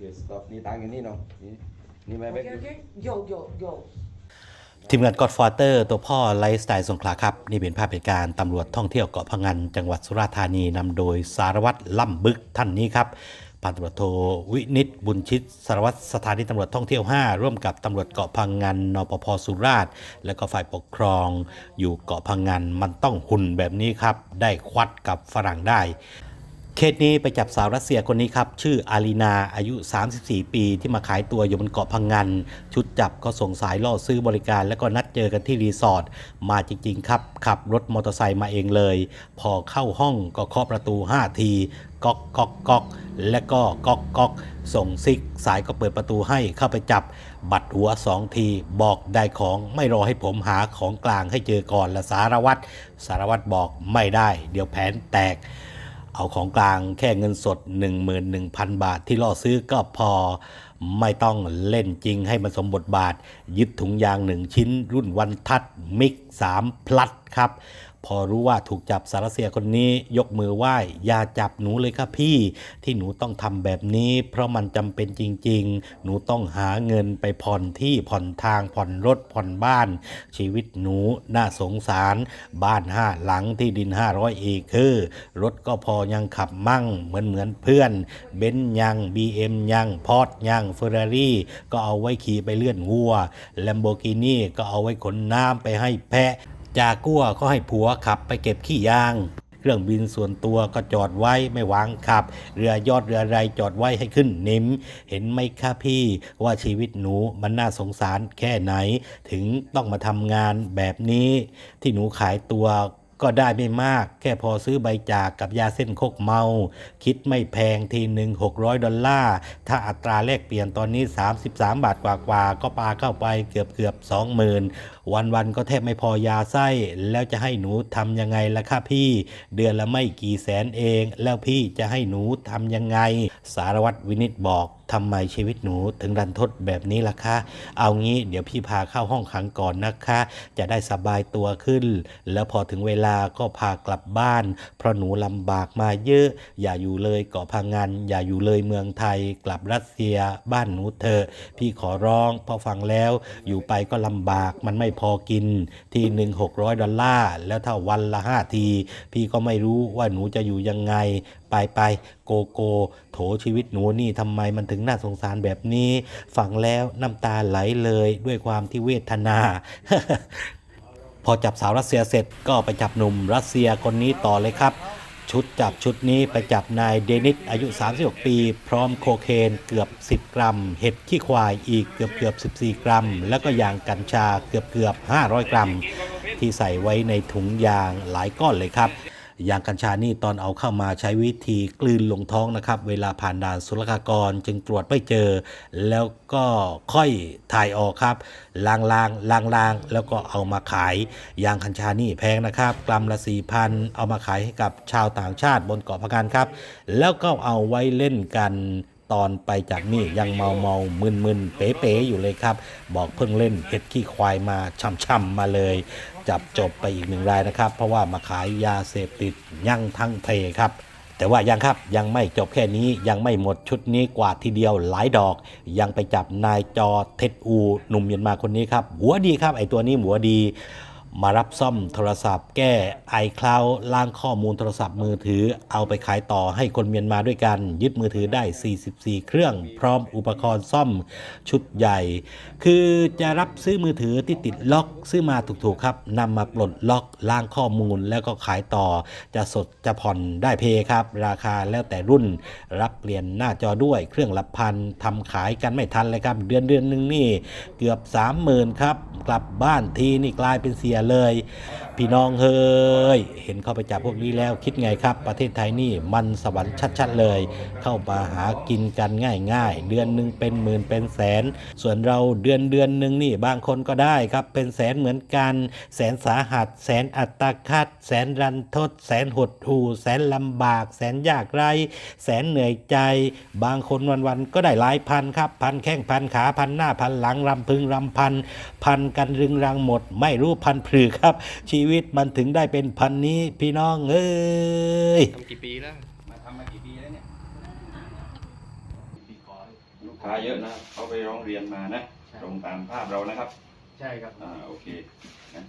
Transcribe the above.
เคสต็อปนี่ตังอย่างนี้เนาะนี่นี่ไม่โอไม่เคโอเคโยโยโยทีมงานกอดฟอร์เตอร์ตัวพ่อไลฟ์สไตล์สงขลาครับ นี่เป็นภาพเหตุการณ์ตำรวจท่องเที่ยวเกาะพังงานจังหวัดสุราษฎร์ธานีนำโดยสารวัตรล่ำบึกท่านนี้ครับพันตำรวจโทวินิตบุญชิตสารวัตรสถานีตำรวจท่องเที่ยว 5 ร่วมกับตำรวจเกาะพังงานนปพสุราษฎร์และก็ฝ่ายปกครองอยู่เกาะพังงานมันต้องหุ่นแบบนี้ครับ ได้ควัดกับฝรั่งได้ เคสนี้ไปจับสาวรัสเซียคนนี้ครับ ชื่ออารีนาอายุ 34 ปี ที่มาขายตัวอยู่บนเกาะพังงานชุดจับก็ส่งสายล่อซื้อบริการ แล้วก็นัดเจอกันที่รีสอร์ทมาจริง ๆ ครับ ขับรถมอเตอร์ไซค์มาเองเลย พอเข้าห้องก็เคาะประตู 5 ทีก๊อกก๊อกก๊อกและก็ก๊อกก๊อกส่งซิก สายก็เปิดประตูให้เข้าไปจับ บัดหัวสองที บอกได้ของไม่รอให้ผมหาของกลางให้เจอก่อนละสารวัตรสารวัตรบอกไม่ได้ เดี๋ยวแผนแตก เอาของกลางแค่เงินสด 11,000 บาทที่ล่อซื้อก็พอไม่ต้องเล่นจริงให้มันสมบทบาท ยึดถุงยางหนึ่งชิ้นรุ่นวันทัดมิก3พลัดครับ พอรู้ว่าถูกจับสารเสียคนนี้ยกมือไหว้อย่าจับหนูเลยครับพี่ ที่หนูต้องทำแบบนี้ เพราะมันจำเป็นจริง ๆ หนูต้องหาเงินไปผ่อนที่ผ่อนทางผ่อนรถผ่อนบ้าน ชีวิตหนูน่าสงสาร บ้านห้าหลังที่ดิน 500 เอเคอร์รถก็พอยังขับมั่งเหมือนเหมือนเพื่อน เบนซ์ยัง BM ยังพอร์ตยังเฟอร์รารี่ก็เอาไว้ขี่ไปเลื่อนวัวแลมโบกินีก็เอาไว้ขนน้ำไปให้แพะ จากัวก็ให้ผัวขับไปเก็บขี้ยาง เครื่องบินส่วนตัวก็จอดไว้ไม่วางขับ เรือยอดเรือไรจอดไว้ให้ขึ้นนิมเห็นไหมคะพี่ว่าชีวิตหนูมันน่าสงสารแค่ไหน ถึงต้องมาทำงานแบบนี้ ที่หนูขายตัว ก็ได้ไม่มาก แค่พอซื้อใบจากกับยาเส้นโคกเมา คิดไม่แพงทีหนึ่ง600 ดอลลาร์ ถ้าอัตราแลกเปลี่ยนตอนนี้ 33 บาทกว่าๆ ก็ปาเข้าไปเกือบเกือบ20,000 วันๆ ก็แทบไม่พอยาไส้ แล้วจะให้หนูทำยังไงล่ะคะพี่ เดือนละไม่กี่แสนเอง แล้วพี่จะให้หนูทำยังไง สารวัตรวินิตบอก ทำไมชีวิตหนูถึงรันทดแบบนี้ล่ะคะ เอางี้เดี๋ยวพี่พาเข้าห้องขังก่อนนะคะ จะได้สบายตัวขึ้น แล้วพอถึงเวลาก็พากลับบ้าน เพราะหนูลำบากมาเยอะ อย่าอยู่เลยเกาะพังงานอย่าอยู่เลยเมืองไทย กลับรัสเซียบ้านหนูเถอะ พี่ขอร้องพอฟังแล้วอยู่ไปก็ลำบากมันไม่พอกิน ทีหนึ่งหกร้อยดอลลาร์แล้วถ้าวันละห้าที พี่ก็ไม่รู้ว่าหนูจะอยู่ยังไง ไปไปโกโก้โถชีวิตหนูนี่ทำไมมันถึงน่าสงสารแบบนี้ฟังแล้วน้ำตาไหลเลยด้วยความที่เวทนาพอจับสาวรัสเซียเสร็จก็ไปจับหนุ่มรัสเซียคนนี้ต่อเลยครับ ชุดจับชุดนี้ไปจับนายเดนิสอายุ 36 ปี พร้อมโคเคนเกือบ 10 กรัม เห็ดขี้ควายอีกเกือบเกือบ 14 กรัม แล้วก็ยางกัญชาเกือบเกือบ 500 กรัม ที่ใส่ไว้ในถุงยางหลายก้อนเลยครับ ยางกัญชานี่ตอนเอาเข้ามาใช้วิธีกลืนลงท้องนะครับ เวลาผ่านด่านศุลกากรจึงตรวจไม่เจอ แล้วก็ค่อยถ่ายออกครับลางลางลางลางๆแล้วก็เอามาขายยางกัญชานี่แพงนะครับกรัมละสี่พันเอามาขายให้กับชาวต่างชาติบนเกาะพะกันครับ แล้วก็เอาไว้เล่นกัน ตอนไปจากนี่ยังเมาเมามึนมึนๆเป๋เป๋ๆอยู่เลยครับ บอกเพิ่งเล่นเห็ดขี้ควายมาช่ำๆมาเลย จับจบไปอีกหนึ่งรายนะครับ เพราะว่ามาขายยาเสพติดยั่งทั้งเพครับแต่ว่ายังครับยังไม่จบแค่นี้ยังไม่หมดชุดนี้กว่าทีเดียวหลายดอก ยังไปจับนายจอเท็ดอูหนุ่มเมียนมาคนนี้ครับหัวดีครับไอตัวนี้หัวดี มารับซ่อมโทรศัพท์ แก้ไอคลาวล้างข้อมูลโทรศัพท์มือถือ เอาไปขายต่อให้คนเมียนมาด้วยกัน ยึดมือถือได้ 44 เครื่อง พร้อมอุปกรณ์ซ่อมชุดใหญ่ คือจะรับซื้อมือถือที่ติดล็อก ซื้อมาถูกๆครับนำมาปลดล็อกล้างข้อมูลแล้วก็ขายต่อ จะสดจะผ่อนได้เพย์ครับ ราคาแล้วแต่รุ่น รับเปลี่ยนหน้าจอด้วยเครื่องละพันทำขายกันไม่ทันเลยครับ เดือนเดือนหนึ่งนี่เกือบ 30,000ครับกลับบ้านทีนี่กลายเป็นเสียเลย พี่น้องเฮ้ย เห็นเข้าไปจับพวกนี้แล้วคิดไงครับ ประเทศไทยนี่มันสวรรค์ชัดๆเลย เข้ามาหากินกันง่ายๆ เดือนหนึ่งเป็นหมื่นเป็นแสน ส่วนเราเดือนเดือนหนึ่งนี่บางคนก็ได้ครับ เป็นแสนเหมือนกัน แสนสาหัส แสนอัตคัดแสนรันทด แสนหดหู่แสนลำบาก แสนยากไร แสนเหนื่อยใจ บางคนวันๆก็ได้หลายพันครับ พันแข้งพันขาพันหน้าพันหลังรำพึงรำพัน พันกันรึงรังหมด ไม่รู้พันผือครับชีวิตมันถึงได้เป็นพันนี้พี่น้องเอ้ยทำกี่ปีแล้ว มาทำมากี่ปีแล้วเนี่ยปีกว่าค้าเยอะนะเขาไปร้องเรียนมานะใช่ตรงตามภาพเรานะครับ ใช่ครับ อ่าโอเคนะ